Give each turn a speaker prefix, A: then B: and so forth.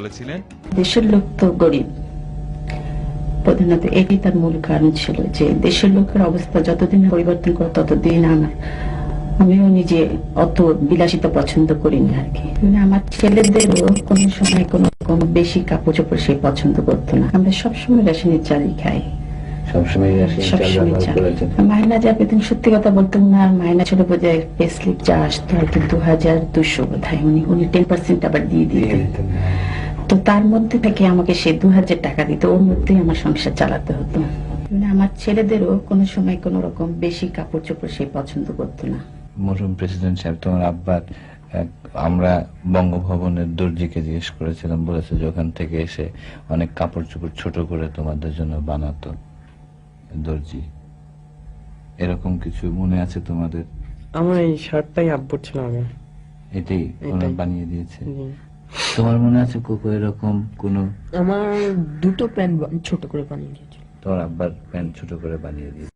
A: বলেছিলেন?
B: দেশের লোক তো গরিব। প্রধানত এটি তার মূল কারণ ছিল যে দেশের লোকের অবস্থা যতদিন পরিবর্তন করে ততদিন আমার আমিও নিজে অত বিলাসিতা পছন্দ করি না আর কি। মানে আমার ছেলেদেরও কোনো সময় কোনো রকম বেশি কাপড় চোপড় সে পছন্দ করতো না। আমরা সবসময় রেশনের চালই খাই।
C: সবসময়
B: মাইনা যা পেতেন সত্যি কথা বলতাম না আর মাইনা ছিল বোধহয় পে স্লিপ যা আসতো আর কি দু হাজার দুশো বোধ হয় উনি উনি টেন পার্সেন্ট আবার দিয়ে দিতেন। তো তার মধ্যে থেকে আমাকে সে দু হাজার টাকা দিত। ওর মধ্যেই আমার সংসার চালাতে হতো। মানে আমার ছেলেদেরও কোনো সময় কোনো রকম বেশি কাপড় চোপড় সে পছন্দ করতো না।
C: মরহুম প্রেসিডেন্ট সাহেব তোমার আব্বার আমরা বঙ্গভবনের দর্জিকে জিজ্ঞেস করেছিলাম বলেছে যে ওখান থেকে এসে অনেক কাপড় চোপড় ছোট করে তোমাদের জন্য বানাতো দর্জি। এরকম কিছু মনে আছে তোমাদের?
D: আমার এই শার্টটাই আব্বুর ছিল আগে।
C: এটাই ওরা বানিয়ে দিয়েছে?
D: জি।
C: তোমার মনে আছে কোকো এরকম কোন?
E: আমার দুটো প্যান্ট ছোট করে বানিয়ে দিয়েছিল।
C: তোমার আব্বার প্যান্ট ছোট করে বানিয়ে দিয়েছে।